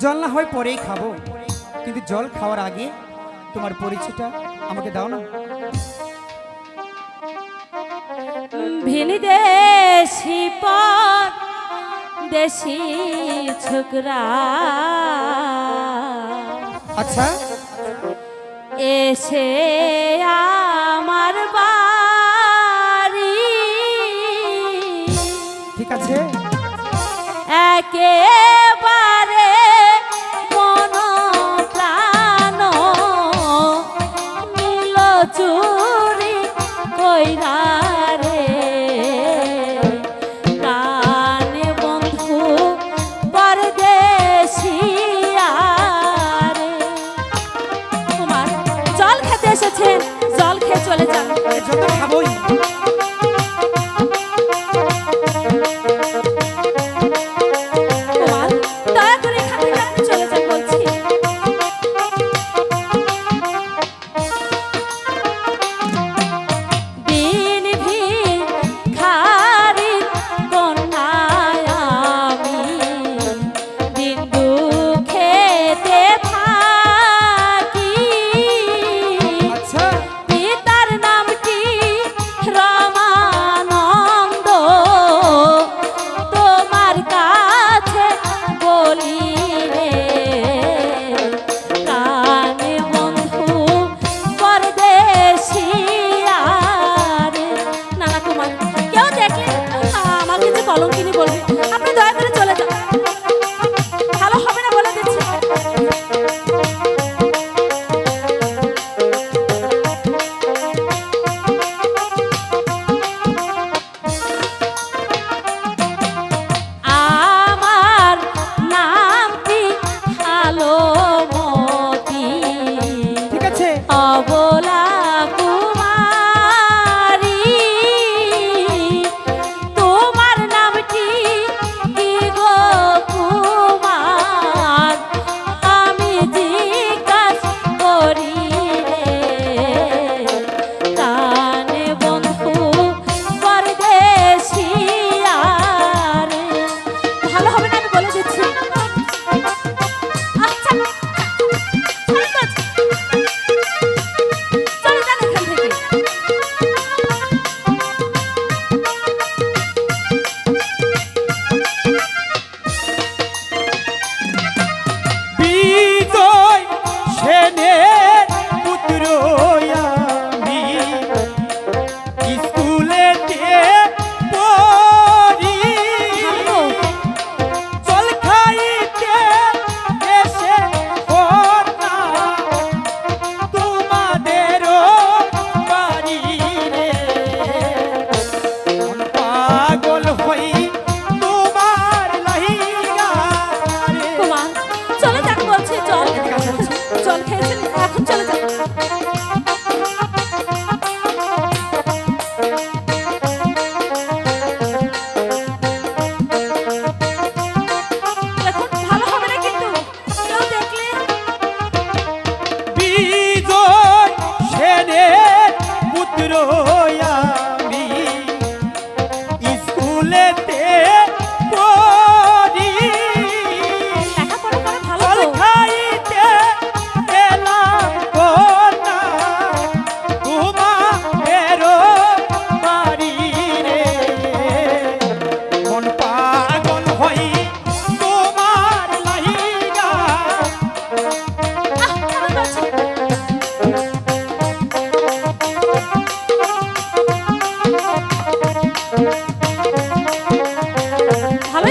জল না হয় পরেই খাব। কিন্তু জল খাওয়ার আগে তোমার পরিচয়টা আমাকে দাও না। ভিনি দেশি পর দেশি ছোকরা। আচ্ছা। এসে আমার বাড়ি। ঠিক আছে। একে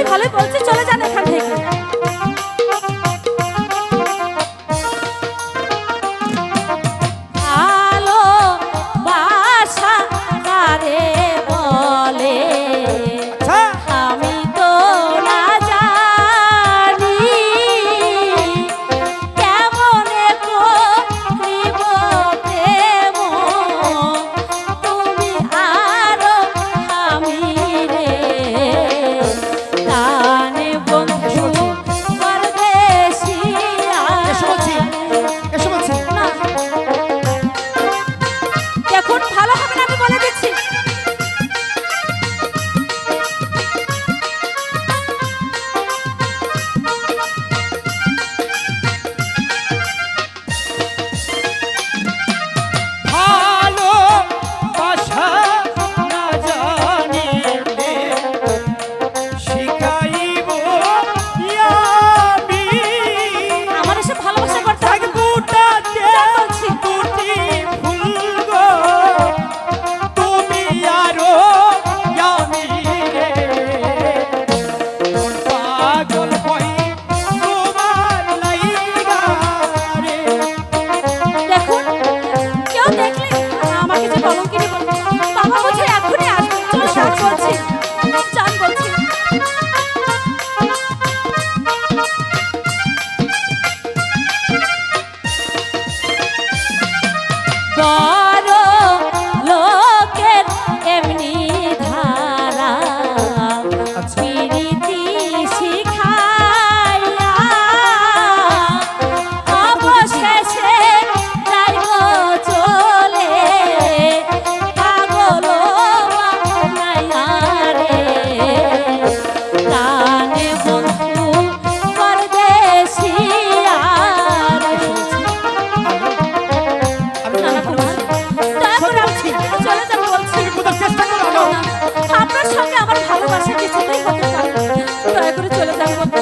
ভালোই বলছি ভালোবাসা কিছুতেই হতে পারে দয়া করে চলে যাব